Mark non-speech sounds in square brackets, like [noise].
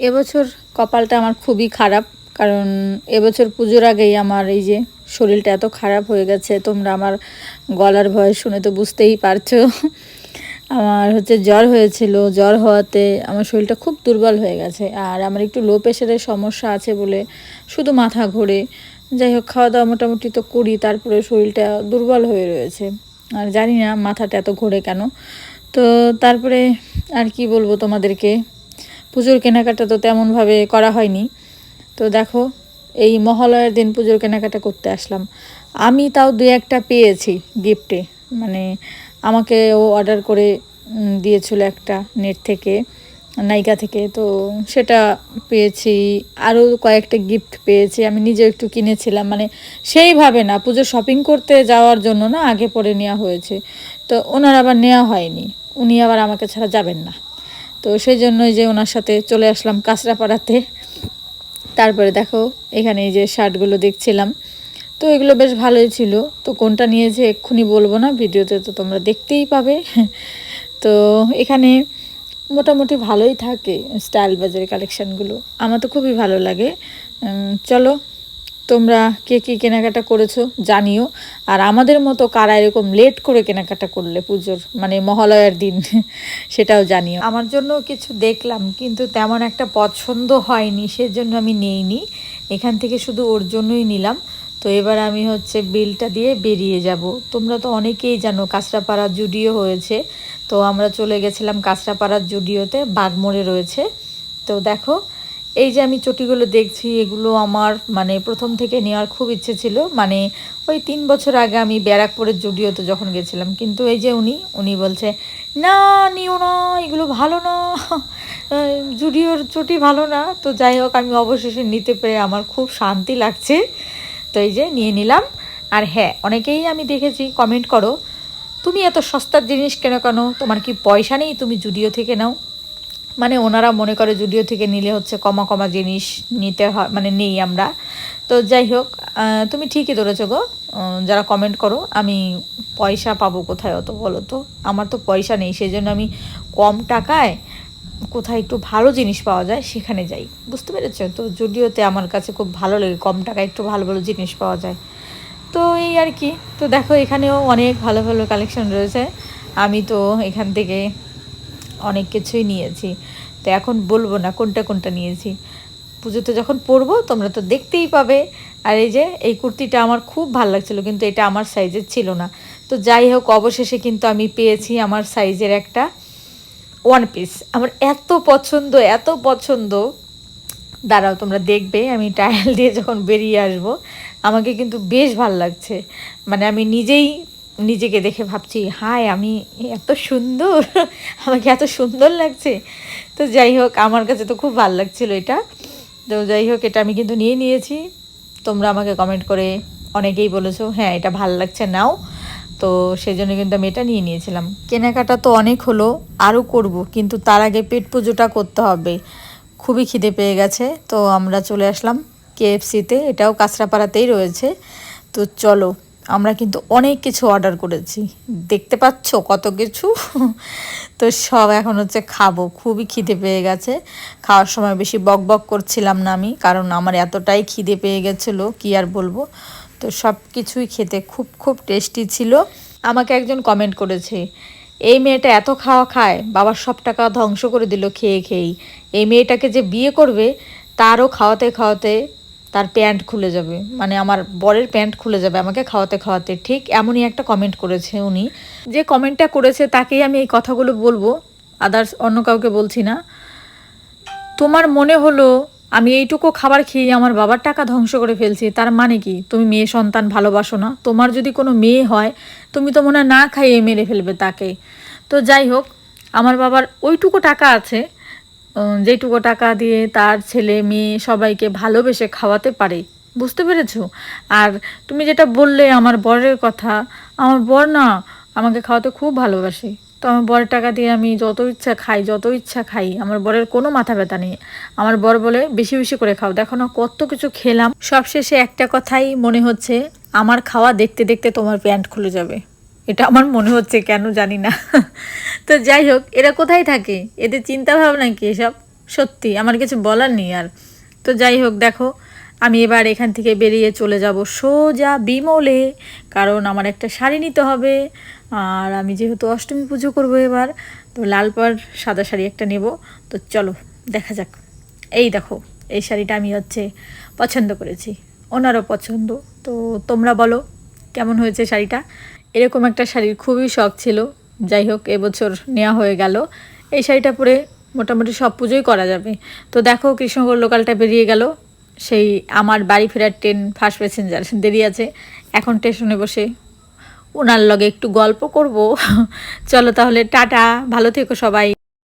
এবছর কপালটা আমার খুবই খারাপ, কারণ এবছর পুজোর আগেই আমার এই যে শরীরটা এত খারাপ হয়ে গেছে, তোমরা আমার গলার ভয় শুনে তো বুঝতেই পারছ। আমার হচ্ছে জ্বর হয়েছিল, জ্বর হওয়াতে আমার শরীরটা খুব দুর্বল হয়ে গেছে, আর আমার একটু লো প্রেশারের সমস্যা আছে বলে শুধু মাথা ঘোরে। যাই হোক খাওয়া দাওয়া মোটামুটি তো করি, তারপরে শরীরটা দুর্বল হয়ে রয়েছে। আর জানি না মাথাটা এত ঘোরে কেন। তো তারপরে আর কি বলব তোমাদেরকে? পুজোর কেনাকাটা তো তেমনভাবে করা হয়নি। তো দেখো, এই মহালয়ার দিন পুজোর কেনাকাটা করতে আসলাম। আমি তাও দু একটা পেয়েছি গিফটে মানে আমাকে ও অর্ডার করে দিয়েছিল একটা নেট থেকে নাইকা থেকে। তো সেটা পেয়েছি, আরও কয়েকটা গিফট পেয়েছি। আমি নিজেও একটু কিনেছিলাম। মানে সেইভাবে না, পুজো শপিং করতে যাওয়ার জন্য না, আগে পরে নেওয়া হয়েছে। তো ওনার আবার নেওয়া হয়নি। উনি আবার আমাকে ছাড়া যাবেন না। তো সেই জন্যই যে ওনার সাথে চলে আসলাম কাঁচরাপাড়াতে। তারপরে দেখো, এখানে এই যে শার্টগুলো দেখছিলাম। তো এগুলো বেশ ভালোই ছিল। তো কোনটা নিয়েছে এক্ষুনি বলব না, ভিডিওতে তো তোমরা দেখতেই পাবে। [laughs] তো এখানে মোটামুটি ভালোই থাকে স্টাইল বাজারের কালেকশানগুলো। আমার তো খুবই ভালো লাগে। চলো তোমরা কে কী কেনাকাটা করেছ জানিও। আর আমাদের মতো কারা এরকম লেট করে কেনাকাটা করলে পুজোর মানে মহালয়ার দিন, [laughs] সেটাও জানিও। আমার জন্য কিছু দেখলাম, কিন্তু তেমন একটা পছন্দ হয়নি, সেজন্য আমি নেইনি। এখান থেকে শুধু ওর জন্যই নিলাম। তো এবার আমি হচ্ছে বিলটা দিয়ে বেরিয়ে যাব। তোমরা তো অনেকেই জানো কাঁচরাপাড়া জুডিও হয়েছে। তো আমরা চলে গেছিলাম কাঁচরাপাড়ার জুডিওতে, বাগমোড়ে রয়েছে। তো দেখো এই যে আমি চটিগুলো দেখছি, এগুলো আমার মানে প্রথম থেকে নেওয়ার খুব ইচ্ছে ছিল। মানে ওই তিন বছর আগে আমি ব্যারাকপুরের জুডিওতে যখন গেছিলাম, কিন্তু এই যে উনি উনি বলছে, না, নিও না, এগুলো ভালো না। জুডিওর চটি ভালো না। তো যাই হোক, আমি অবশেষে নিতে পেরে আমার খুব শান্তি লাগছে। তো এই যে নিয়ে নিলাম। আর হ্যাঁ অনেকেই আমি দেখেছি কমেন্ট করো, তুমি এত সস্তার জিনিস কেন কেন? তোমার কি পয়সা নেই? তুমি জুডিও থেকে নাও। মানে ওনারা মনে করে জুডিও থেকে নিলে হচ্ছে কমা কমা জিনিস নিতে হয় মানে নেই আমরা। তো যাই হোক তুমি ঠিকই ধরেছো গো। যারা কমেন্ট করো, আমি পয়সা পাবো কোথায় অত বলো তো? আমার তো পয়সা নেই সেই জন্য আমি কম টাকায় কোথায় একটু ভালো জিনিস পাওয়া যায় সেখানে যাই। বুঝতে পেরেছ? তো জুডিওতে আমার কাছে খুব ভালো লাগে, কম টাকায় একটু ভালো ভালো জিনিস পাওয়া যায়। তো এই আর কি। তো দেখো, এখানেও অনেক ভালো ভালো কালেকশন রয়েছে। আমি তো এখান থেকে অনেক কিছুই নিয়েছি। তো এখন বলব না কোনটা কোনটা নিয়েছি। পুজোতে যখন পরবো তোমরা তো দেখতেই পাবে। আর এই যে, এই কুর্তিটা আমার খুব ভালো লাগছিল কিন্তু এটা আমার সাইজের ছিল না। তো যাই হোক, অবশেষে কিন্তু আমি পেয়েছি আমার সাইজের একটা ওয়ান পিস আমার এত পছন্দ এত পছন্দ। দাঁড়াও, তোমরা দেখবে, আমি ট্রায়াল দিয়ে যখন বেরিয়ে আসব, আমাকে কিন্তু বেশ ভালো লাগছে। মানে আমি নিজেই নিজেকে দেখে ভাবছি, হায়, আমি এত সুন্দর, আমাকে এত সুন্দর লাগছে। তো যাই হোক, আমার কাছে তো খুব ভালো লাগছিল এটা। তো যাই হোক, এটা আমি কিন্তু নিয়ে নিয়েছি। তোমরা আমাকে কমেন্ট করে অনেকেই বলেছ হ্যাঁ এটা ভালো লাগছে, নাও। তো সেই জন্য কিন্তু আমি এটা নিয়ে নিয়েছিলাম। কেনাকাটা তো অনেক হলো, আরও করব, কিন্তু তার আগে পেট পুজোটা করতে হবে। খুবই খিদে পেয়ে গেছে, তো আমরা চলে আসলাম কেএফসিতে এটাও কাঁচরাপাড়াতেই রয়েছে। তো চলো আমরা কিন্তু অনেক কিছু অর্ডার করেছি। দেখতে পাচ্ছ কত কিছু? [laughs] তো সব এখন হচ্ছে খাব। খুবই খিদে পেয়ে গেছে। খাওয়ার সময় বেশি বক বক করছিলাম না আমি, কারণ আমার এতটাই খিদে পেয়ে গেছিল, কি আর বলব? তো সব কিছুই খেতে খুব খুব টেস্টি ছিল। আমাকে একজন কমেন্ট করেছে, এই মেয়েটা এত খাওয়া খায় বাবার সব টাকা ধ্বংস করে দিল খেয়ে খেয়েই। এই মেয়েটাকে যে বিয়ে করবে, তারও খাওয়াতে খাওয়াতে তার প্যান্ট খুলে যাবে। মানে আমার বরের প্যান্ট খুলে যাবে আমাকে খাওয়াতে খাওয়াতে। ঠিক এমনই একটা কমেন্ট করেছে উনি। যে কমেন্টটা করেছে তাকেই আমি এই কথাগুলো বলব। আদার্স অন্য কাউকে বলছি না। তোমার মনে হলো আমি এইটুকু খাবার খেয়ে আমার বাবার টাকা ধ্বংস করে ফেলছি, তার মানে কি? তুমি মেয়ে সন্তান ভালোবাসো না। তোমার যদি কোনো মেয়ে হয়, তুমি তো মনে না খাইয়ে মেরে ফেলবে তাকে। তো যাই হোক, আমার বাবার ওইটুকু টাকা আছে। যেটুকু টাকা দিয়ে তার ছেলে, মেয়ে সবাইকে ভালোবেসে খাওয়াতে পারে। বুঝতে পেরেছ? আর তুমি যেটা বললে আমার বরের কথা, আমার বর না আমাকে খাওয়াতে খুব ভালোবাসে। তো আমার বরের টাকা দিয়ে আমি যত ইচ্ছা খাই, যত ইচ্ছা খাই, আমার বরের কোনো মাথা ব্যথা নেই। আমার বর বলে, বেশি বেশি করে খাও। দেখো না কত কিছু খেলাম। সবশেষে একটা কথাই মনে হচ্ছে, আমার খাওয়া দেখতে দেখতে তোমার প্যান্ট খুলে যাবে। এটা আমার মনে হচ্ছে, কেন জানি না। তো যাই হোক, এরা কোথায় থাকে? এদের চিন্তা ভাবনা কি এসব? সত্যি, আমার কিছু বলার নেই আর। তো যাই হোক, দেখো, আমি এবার এখান থেকে বেরিয়ে চলে যাব সোজা বিমলে, কারণ আমার একটা শাড়ি নিতে হবে। আর আমি যেহেতু অষ্টমী পুজো করব এবার, তো লাল পাড়, সাদা শাড়ি একটা নেব। তো চলো, দেখা যাক। এই দেখো, এই শাড়িটা আমি হচ্ছে পছন্দ করেছি, ওনারও পছন্দ। তো তোমরা বলো, কেমন হয়েছে শাড়িটা? এরকম একটা শাড়ির খুবই শখ ছিল। যাই হোক, এবছর নেওয়া হয়ে গেল। এই শাড়িটা পরে মোটামুটি সব পুজোই করা যাবে। তো দেখো কৃষ্ণগড় লোকালটা বেরিয়ে গেল। সেই আমার বাড়ি ফেরার ট্রেন ফার্স্ট প্যাসেঞ্জার দেরি আছে। এখন স্টেশনে বসে ওনার লগে একটু গল্প করব। চলো তাহলে, টাটা। ভালো থেকো সবাই।